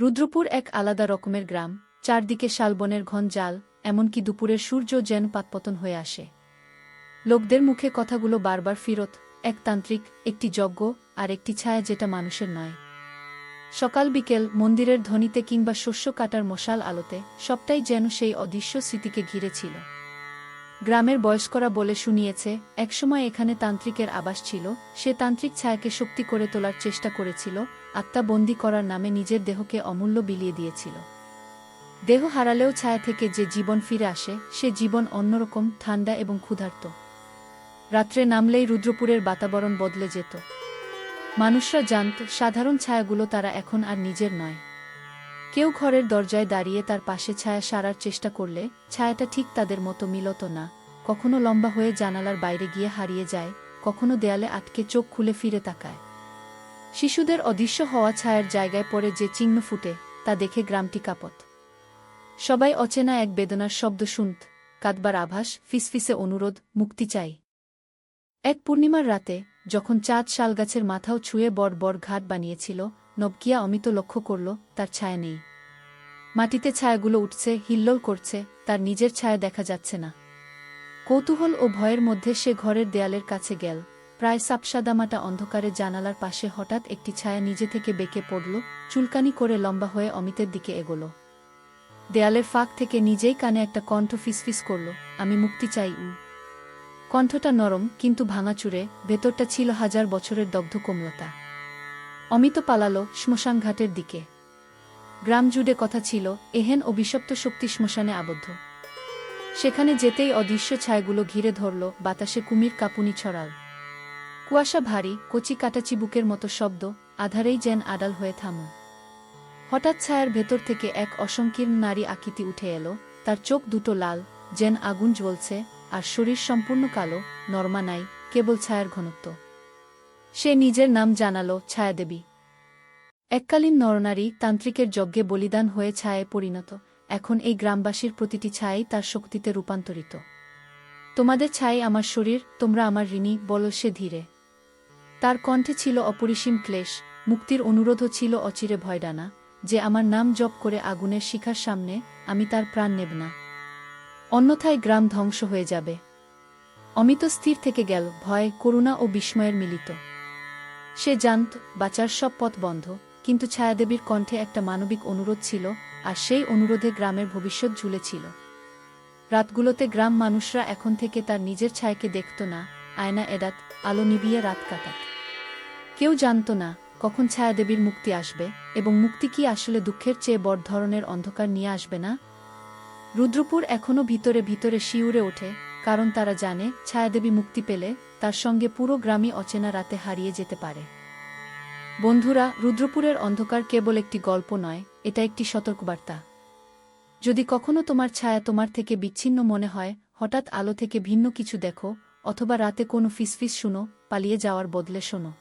রুদ্রপুর এক আলাদা রকমের গ্রাম, চারদিকে শালবনের ঘন জাল, এমনকি দুপুরের সূর্য যেন পাতপতন হয়ে আসে। লোকদের মুখে কথাগুলো বারবার ফিরত, এক তান্ত্রিক, একটি যজ্ঞ, আর একটি ছায়া যেটা মানুষের নয়। সকাল বিকেল, মন্দিরের ধ্বনিতে কিংবা শস্য কাটার মশাল আলোতে, সবটাই যেন সেই অদৃশ্য স্মৃতিকে ঘিরে ছিল। গ্রামের বয়স্করা বলে শুনিয়েছে, একসময় এখানে তান্ত্রিকের আবাস ছিল, সে তান্ত্রিক ছায়াকে শক্তি করে তোলার চেষ্টা করেছিল, আত্মা বন্দি করার নামে নিজের দেহকে অমূল্য বিলিয়ে দিয়েছিল। দেহ হারালেও ছায়া থেকে যে জীবন ফিরে আসে, সে জীবন অন্যরকম, ঠান্ডা এবং ক্ষুধার্ত। রাত্রে নামলেই রুদ্রপুরের বাতাবরণ বদলে যেত। মানুষরা জানত, সাধারণ ছায়াগুলো তারা এখন আর নিজের নয়। কেউ ঘরের দরজায় দাঁড়িয়ে তার পাশে ছায়া সারার চেষ্টা করলে ছায়াটা ঠিক তাদের মতো মিলত না। কখনো লম্বা হয়ে জানালার বাইরে গিয়ে হারিয়ে যায়, কখনো দেয়ালে আটকে চোখ খুলে ফিরে তাকায়। শিশুদের অদৃশ্য হওয়া ছায়ার জায়গায় পড়ে যে চিহ্ন ফুটে, তা দেখে গ্রামটি কাপত। সবাই অচেনা এক বেদনার শব্দ শুনত, কাঁদবার আভাস, ফিসফিসে অনুরোধ, মুক্তি চাই। এক পূর্ণিমার রাতে, যখন চাঁদ শালগাছের মাথাও ছুঁয়ে বড় বড় ঘাট বানিয়েছিল, নবকিয়া অমিত লক্ষ্য করল, তার ছায়া নেই। মাটিতে ছায়াগুলো উঠছে, হিল্লোল করছে, তার নিজের ছায়া দেখা যাচ্ছে না। কৌতূহল ও ভয়ের মধ্যে সে ঘরের দেয়ালের কাছে গেল। প্রায় সাপসাদামাটা অন্ধকারে জানালার পাশে হঠাৎ একটি ছায়া নিজে থেকে বেঁকে পড়ল, চুলকানি করে লম্বা হয়ে অমিতের দিকে এগোল। দেয়ালের ফাঁক থেকে নিজেই কানে একটা কণ্ঠ ফিসফিস করল, আমি মুক্তি চাই উ। কণ্ঠটা নরম, কিন্তু ভাঙাচুরে, ভেতরটা ছিল হাজার বছরের দগ্ধ কোমলতা। অমিত পালালো শ্মশানঘাটের দিকে। গ্রাম জুড়ে কথা ছিল, এহেন অভিশপ্ত শক্তি শ্মশানে আবদ্ধ। সেখানে যেতেই অদৃশ্য ছায়াগুলো ঘিরে ধরল, বাতাসে কুমির কাপুনি ছড়াল। কুয়াশা ভারী, কচি কাটাচি বুকের মতো শব্দ, আধারেই যেন আডাল হয়ে থাম হঠাৎ ছায়ার ভেতর থেকে এক অসংকীর্ণ নারী আকৃতি উঠে এলো, তার চোখ দুটো লাল, যেন আগুন জ্বলছে, আর শরীর সম্পূর্ণ কালো, নর্মা নাই, কেবল ছায়ার ঘনত্ব। সে নিজের নাম জানালো, ছায়াদেবী। এককালীন নরনারী তান্ত্রিকের যজ্ঞে বলিদান হয়ে ছায়ায় পরিণত। এখন এই গ্রামবাসীর প্রতিটি ছায়াই তার শক্তিতে রূপান্তরিত। তোমাদের ছাই আমার শরীর, তোমরা আমার ঋণী, বল সে ধীরে। তার কণ্ঠে ছিল অপরিসীম ক্লেশ, মুক্তির অনুরোধও ছিল অচিরে ভয়ডানা, যে আমার নাম জপ করে আগুনের শিখার সামনে আমি তার প্রাণ নেব না। অন্যথায় গ্রাম ধ্বংস হয়ে যাবে। অমিত স্থির থেকে গেল, ভয়, করুণা ও বিস্ময়ের মিলিত। সে জানত, বাঁচার সব পথ বন্ধ। কিন্তু ছায়াদেবীর কণ্ঠে একটা মানবিক অনুরোধ ছিল, আর সেই অনুরোধে গ্রামের ভবিষ্যৎ ঝুলেছিল। রাতগুলোতে গ্রাম মানুষরা এখন থেকে তার নিজের ছায়াকে দেখত না, আয়না এডাত, আলো নিবিয়ে রাত কাটাত। কেউ জানত না কখন ছায়াদেবীর মুক্তি আসবে এবং মুক্তি কি আসলে দুঃখের চেয়ে বড় ধরনের অন্ধকার নিয়ে আসবে না? রুদ্রপুর এখনও ভিতরে ভিতরে শিউরে ওঠে, কারণ তারা জানে ছায়াদেবী মুক্তি পেলে তার সঙ্গে পুরো গ্রামই অচেনা রাতে হারিয়ে যেতে পারে। বন্ধুরা, রুদ্রপুরের অন্ধকার কেবল একটি গল্প নয়, এটা একটি সতর্কবার্তা। যদি কখনো তোমার ছায়া তোমার থেকে বিচ্ছিন্ন মনে হয়, হঠাৎ আলো থেকে ভিন্ন কিছু দেখো, অথবা রাতে কোনো ফিসফিস শুনো, পালিয়ে যাওয়ার বদলে শোনো।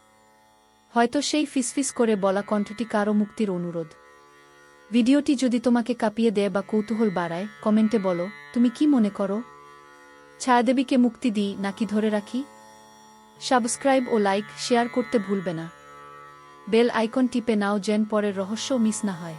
হয়তো সেই ফিসফিস করে বলা কণ্ঠটি কারও মুক্তির অনুরোধ। ভিডিওটি যদি তোমাকে কাঁপিয়ে দেয় বা কৌতূহল বাড়ায়, কমেন্টে বলো, তুমি কি মনে করো? ছায়াদেবীকে মুক্তি দিই নাকি ধরে রাখি? সাবস্ক্রাইব ও লাইক শেয়ার করতে ভুলবে না। বেল আইকন টিপে নাও যেন পরের রহস্য মিস না হয়।